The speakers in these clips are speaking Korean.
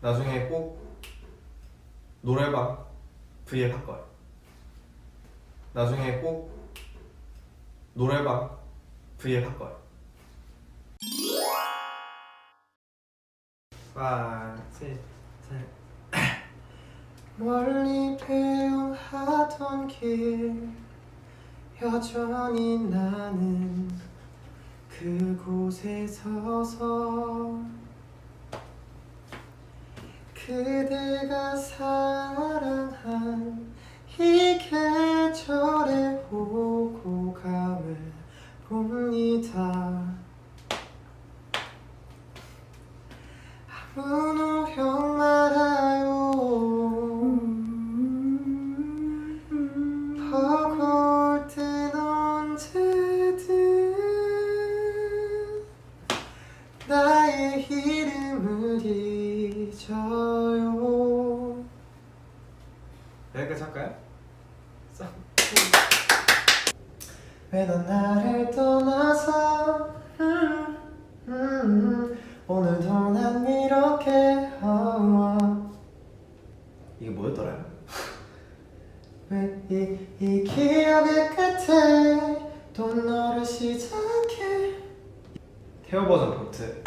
나중에 꼭 노래방 V앱 할 거예요. 나중에 꼭 노래방 V앱 할 거예요. 와, 셋, 셋. 멀리 배웅하던 길 여전히 나는 그곳에 서서 그대가 사랑한 이 계절의 오고 감을 봅니다. 말아요 버거울 땐 언제든 나의 이름을 잊어요. 여기까지 할까요? 왜넌 나를 떠나서? 음, 음, 오늘도 난 이렇게 어, 이게 뭐였더라? 왜이 이 기억의 끝에 또 너를 시작해? 태호 버전 보트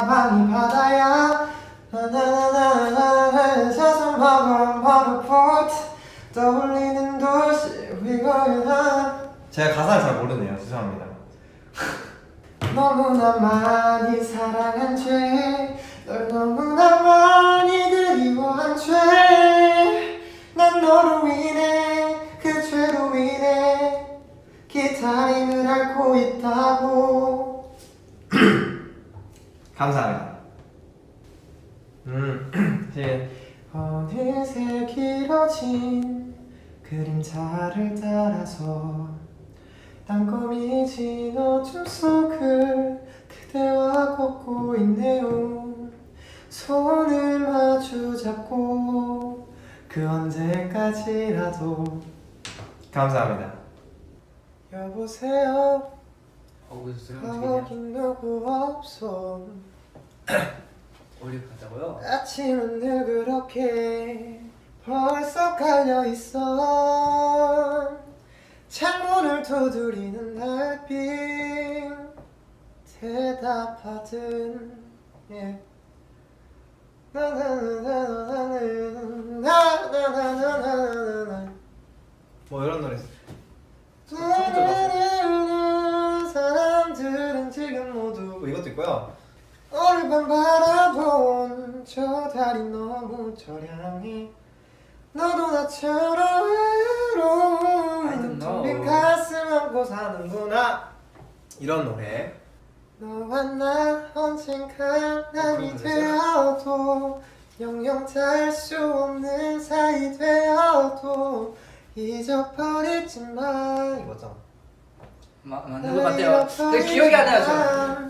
사방이 바다야. 나나나나나 사슴하고 바로 포트. 떠올리는 도시 위거나. 제가 가사를 잘 모르네요. 죄송합니다. 너무나 많이 사랑한 죄널 너무나 많이 그리워한 죄 어느새 길어진 그림자를 따라서 땅거미 진 어둠 속을 그대와 걷고 있네요. 손을 마주 잡고 그 언제까지라도 감사합니다. 여보세요? 어 거긴 누구 없어 갔다고요? 아침은 누그렇게 벌써 깔려있어 창문을 두드리는 달빛 대답하든 예. 나나나나나나나나나나나나 뭐 이런 노래 사람들은 지금 모두 뭐 이것도 있고요 오늘 밤 바라본 저 달이 너무 저량해 너도 나처럼 I 외로운 don't know. 빈 가슴 안고 사는구나 이런 노래 너와 나 언젠가 남이 그런? 되어도 영영 닿을 수 없는 사이 되어도 잊어버리지만 이거죠 마, 맞는 것 같아요. 근데 기억이 안 나요 저.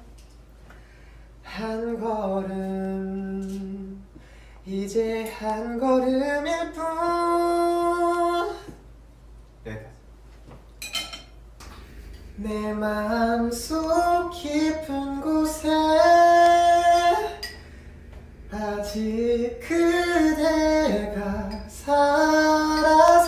한 걸음 이제 한 걸음일 뿐. 내 마음속 깊은 곳에 아직 그대가 살아서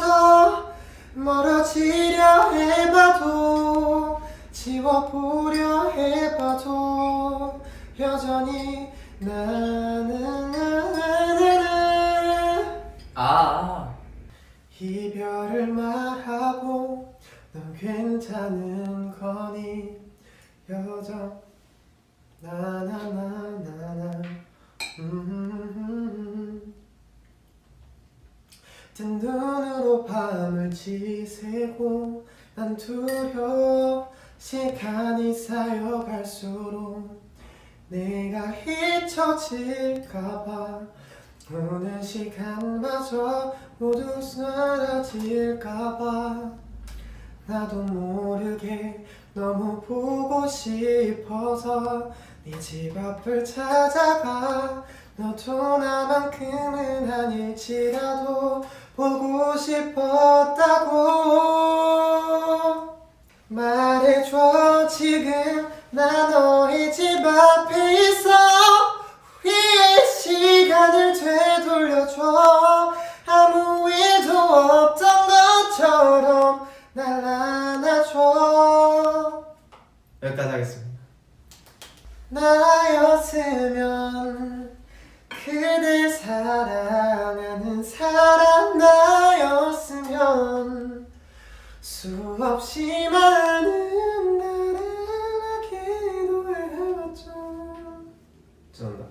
멀어지려 해봐도 지워보려 해봐도 여전히 나는 나는 아, 이별을 말하고 넌 괜찮은 거니? 여전 나나나나나. 음. 뜬 눈으로 밤을 지새고 난 두려워 시간이 쌓여갈수록 내가 잊혀질까봐. 오는 시간마저 모두 사라질까봐. 나도 모르게 너무 보고 싶어서 네 집 앞을 찾아가. 너도 나만큼은 아닐지라도 보고 싶었다고 말해줘 지금 죄송합니다.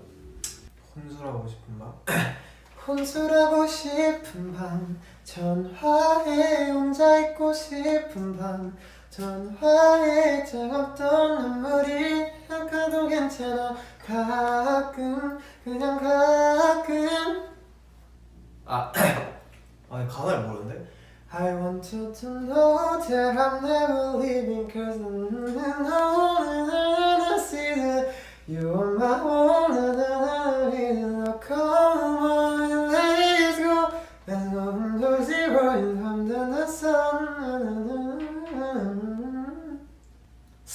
혼술하고 싶은 밤? 혼술하고 싶은 밤 전화에 혼자 있고 싶은 밤 전화에 차갑던 눈물이 아까도 괜찮아. 가끔 그냥 가끔. 아, 아 가사를 모르는데? I want you to know that I'm never leaving Cause I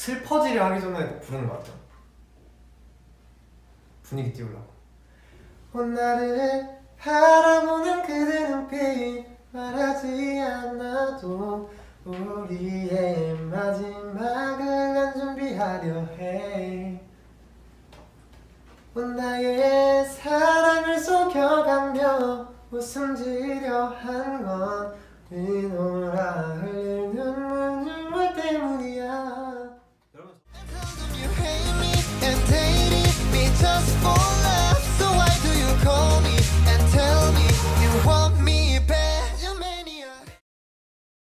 슬퍼지려 하기 전에 부르는 것 같아요 분위기 띄우려고. 어, 나를 바라보는 그대 눈빛 말하지 않아도 우리의 마지막을 난 준비하려 해. 어, 나의 사랑을 속여가며 웃음 지려 한건 눈